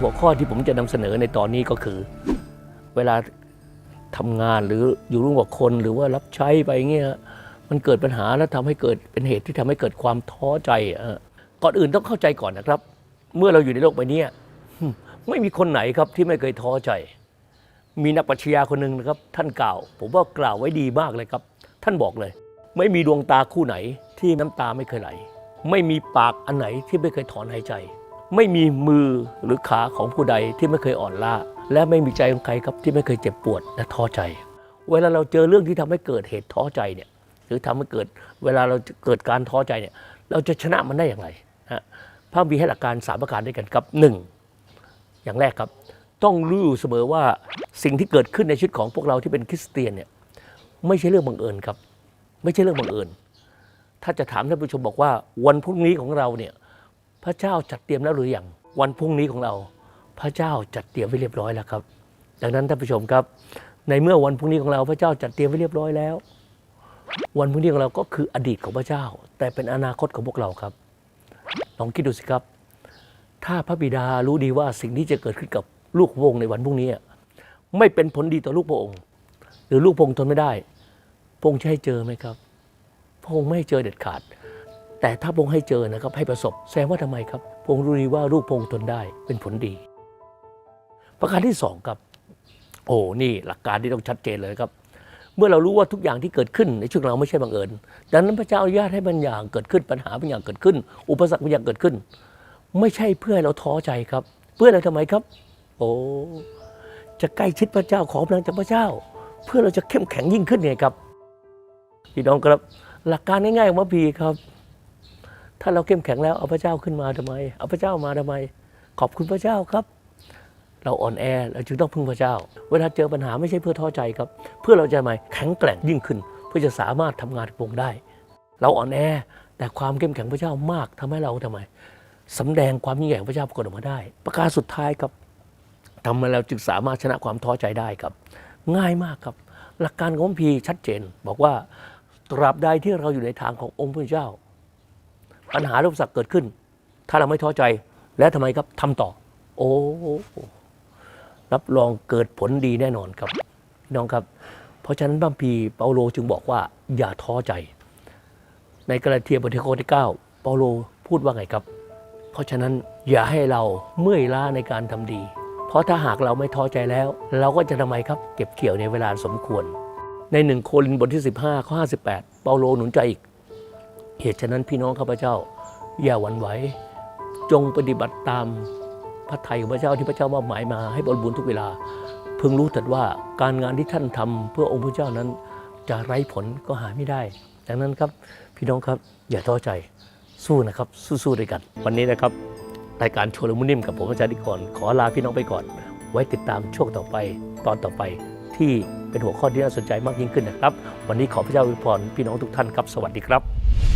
หัวข้อที่ผมจะนำเสนอในตอนนี้ก็คือ เวลาทำงานหรืออยู่ร่วมกับคนหรือว่ารับใช้ไปเงี้ยมันเกิดปัญหาแล้วทำให้เกิดเป็นเหตุที่ทำให้เกิดความท้อใจอก่อนอื่นต้องเข้าใจก่อนนะครับ เมื่อเราอยู่ในโลกใบนี้ไม่มีคนไหนครับที่ไม่เคยท้อใจ มีนักปรัชญาคนหนึ่งนะครับ ท่านกล่าว ผมว่ากล่าวไว้ดีมากเลยครับ ท่านบอกเลย ไม่มีดวงตาคู่ไหนที่น้ำตาไม่เคยไหล ไม่มีปากอันไหนที่ไม่เคยถอนหายใจ ไม่มีมือหรือขาของผู้ใดที่ไม่เคยอ่อนล้าและไม่มีใจของใครครับที่ไม่เคยเจ็บปวดและท้อใจ เวลาเราเจอเรื่องที่ทำให้เกิดเหตุท้อใจเนี่ยหรือทำให้เกิดเวลาเราเกิดการท้อใจเนี่ยเราจะชนะมันได้อย่างไรฮะพระมีให้หลักการสามประการด้วยกันครับหนึ่งอย่างแรกครับ ต้องรู้เสมอว่าสิ่งที่เกิดขึ้นในชีวิตของพวกเราที่เป็นคริสเตียนเนี่ยไม่ใช่เรื่องบังเอิญครับ ไม่ใช่เรื่องบังเอิญ ถ้าจะถามท่านผู้ชมบอกว่าวันพรุ่งนี้ของเราเนี่ย ระเจ้าจัดเตรียมแล้วหรือยังวันพรุ่งนี้ของเรา พระเจ้าจัดเตรียมไว้เรียบร้อยแล้วครับ ดังนั้นท่านผู้ชมครับ ในเมื่อวันพรุ่งนี้ของเราพระเจ้าจัดเตรียมไว้เรียบร้อยแล้ว วันพรุ่งนี้ของเราก็คืออดีตของพระเจ้า แต่เป็นอนาคตของพวกเราครับ ลองคิดดูสิครับ ถ้าพระบิดารู้ดีว่าสิ่งที่จะเกิดขึ้นกับลูกพระองค์ในวันพรุ่งนี้ไม่เป็นผลดีต่อลูกพระองค์ หรือลูกพระองค์ทนไม่ได้พระองค์จะให้เจอไหมครับพระองค์ไม่ให้เจอเด็ดขาด แต่ถ้าพงให้เจอนะครับให้ประสบแสดงว่าทำไมครับ พงรู้ดีว่าลูกพงทนได้เป็นผลดี ประการที่สองครับ โอ้นี่หลักการที่ต้องชัดเจนเลยครับ เมื่อเรารู้ว่าทุกอย่างที่เกิดขึ้นในชีวของเราไม่ใช่บังเอิญดังนั้นพระเจ้าอนุญาตให้บางอย่างเกิดขึ้นปัญหาบางอย่างเกิดขึ้น อุปสรรคบางอย่างเกิดขึ้น ไม่ใช่เพื่อให้เราท้อใจครับ เพื่อเราทำไมครับ โอ้จะใกล้ชิดพระเจ้าขอกำลังจากพระเจ้า เพื่อเราจะเข้มแข็งยิ่งขึ้นไงครับพี่น้องครับ หลักการง่ายๆของพระพีครับาเราเข้มแข็งแล้วเอาพระเจ้าขึ้นมาทำไม เอาพระเจ้ามาทำไม ขอบคุณพระเจ้าครับ เราอ่อนแอเราจึงต้องพึ่งพระเจ้า เวลาเจอปัญหาไม่ใช่เพื่อท้อใจครับ เพื่อเราจะมาแข็งแกร่งยิ่งขึ้น เพื่อจะสามารถทำงานกับวงได้ เราอ่อนแอแต่ความเข้มแข็งพระเจ้ามากทำให้เราทำไมสำแดงความยิ่งใหญ่ของพระเจ้าปรากฏออกมาได้ ประการสุดท้ายครับทำมาแล้วจึงสามารถชนะความท้อใจได้ครับ ง่ายมากครับ หลักการของพีชัดเจน บอกว่าตราบใดที่เราอยู่ในทางขององค์พระเจ้า ปัญหาอุปสรรคเกิดขึ้น ถ้าเราไม่ท้อใจแล้วทำไมครับทำต่อ โอ้รับรองเกิดผลดีแน่นอนครับน้องครับ เพราะฉะนั้นบัมพีเปาโลจึงบอกว่า อย่าท้อใจ ในกาลาเทียบทที่ข้อที่9เปาโลพูดว่าไงครับ เพราะฉะนั้นอย่าให้เราเมื่อยล้าในการทำดี เพราะถ้าหากเราไม่ท้อใจแล้ว เราก็จะทำไมครับ เก็บเกี่ยวในเวลาสมควร ในหนึ่งโครินบทที่ 15ข้อ58 เปาโลหนุนใจอีก เหตุฉะนั้นพี่น้องข้าพเจ้า อย่าหวั่นไหว จงปฏิบัติตามพระทัยของพระเจ้าที่พระเจ้ามอบหมายมาให้บริบูรณ์ทุกเวลาเพิ่งรู้แต่ว่าการงานที่ท่านทำเพื่อองค์พระเจ้านั้น จะไร้ผลก็หาไม่ได้ดังนั้นครับพี่น้องครับอย่าท้อใจสู้นะครับสู้ๆด้วยกัน วันนี้นะครับรายการชวนมุนิ่มกับผมอาจารย์ดิกรขอลาพี่น้องไปก่อน ไว้ติดตามช่วงต่อไปตอนต่อไปที่เป็นหัวข้อที่น่าสนใจมากยิ่งขึ้นนะครับ วันนี้ขอพระเจ้าอวยพรพี่น้องทุกท่านครับ สวัสดีครับ